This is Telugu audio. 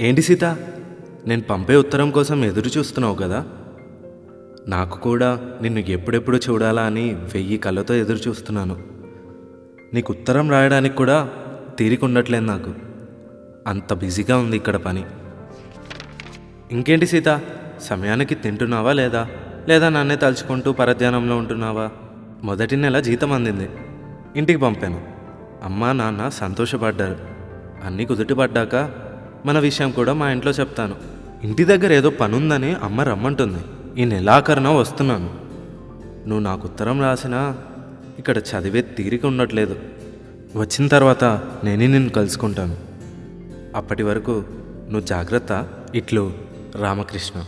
ఏంటి సీత? నేను పంపే ఉత్తరం కోసం ఎదురు చూస్తున్నావు కదా? నాకు కూడా నిన్ను ఎప్పుడెప్పుడు చూడాలా అని వెయ్యి కళ్ళతో ఎదురు చూస్తున్నాను. నీకు ఉత్తరం రాయడానికి కూడా తీరిక ఉండట్లేదు నాకు. అంత బిజీగా ఉంది ఇక్కడ పని. ఇంకేంటి సీత? సమయానికి తింటున్నావా లేదా? లేదా నన్నే తలుచుకుంటూ పరధ్యానంలో ఉంటున్నావా? మొదటి నెల జీతం అందింది. ఇంటికి పంపాను. అమ్మా నాన్న సంతోషపడ్డారు. అన్నీ కుదుటపడ్డాక మన విషయం కూడా మా ఇంట్లో చెప్తాను. ఇంటి దగ్గర ఏదో పనుందని అమ్మ రమ్మంటుంది. ఈ నెలాఖరున వస్తున్నాను. నువ్వు నాకు ఉత్తరం రాసినా ఇక్కడ చదివే తీరిక ఉండట్లేదు. వచ్చిన తర్వాత నేనే నిన్ను కలుసుకుంటాను. అప్పటి వరకు నువ్వు జాగ్రత్త. ఇట్లు రామకృష్ణ.